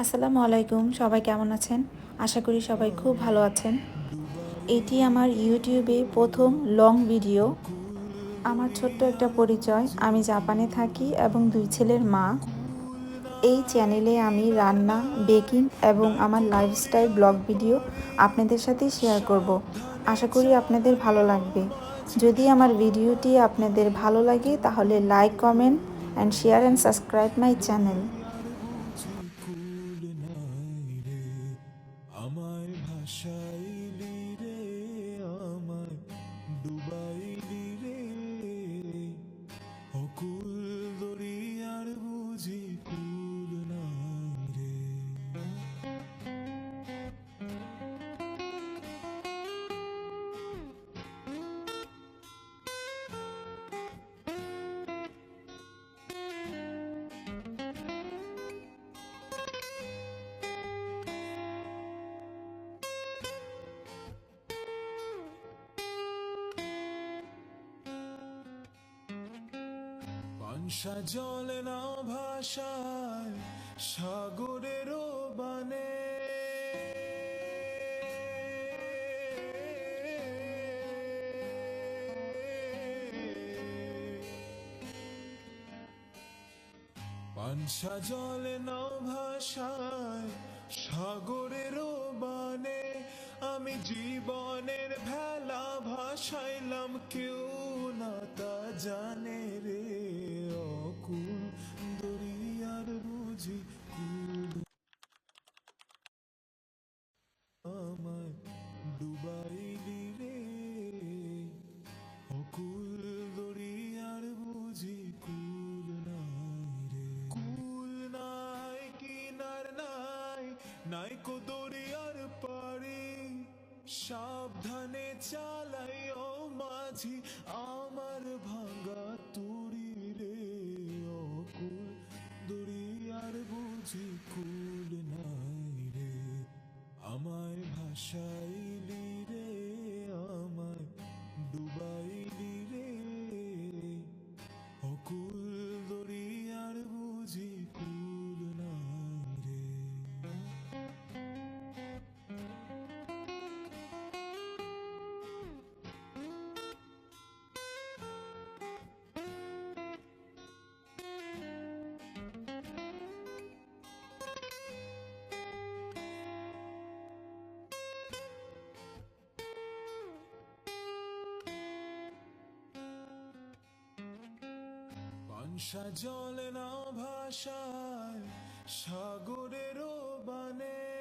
আসসালামু আলাইকুম, সবাই কেমন আছেন? আশা করি সবাই খুব ভালো আছেন। এটি আমার ইউটিউবে প্রথম লং ভিডিও। আমার ছোট্ট একটা পরিচয়, আমি জাপানে থাকি এবং দুই ছেলের মা। এই চ্যানেলে আমি রান্না, বেকিং এবং আমার লাইফস্টাইল ব্লগ ভিডিও আপনাদের সাথে শেয়ার করব। আশা করি আপনাদের ভালো লাগবে। যদি আমার ভিডিওটি আপনাদের ভালো লাগে, তাহলে like, comment, and share and subscribe my channel. পানসা জলে না ভাষায় সাগরেরও বানে। পানসা জলে না ভাষায় সাগরেরও বানে। আমি জীবনের ভেলা ভাসাইলাম, কেউ না তা জানে রে। ডুবাইলি রে অকুল দরিয়ার বুঝি কুল নাই রে। কুল নাই, কিনার নাই নাই কো দরিয়ার পারে সাবধানে চালাই ও মাঝি, আমার ভাঙা তুরি রে। অকুল দরিয়ার বুঝি কুল নাই রে। আমায় ভাসাইলি সাজলে জলে না ভাষায় সাগরেরও বানে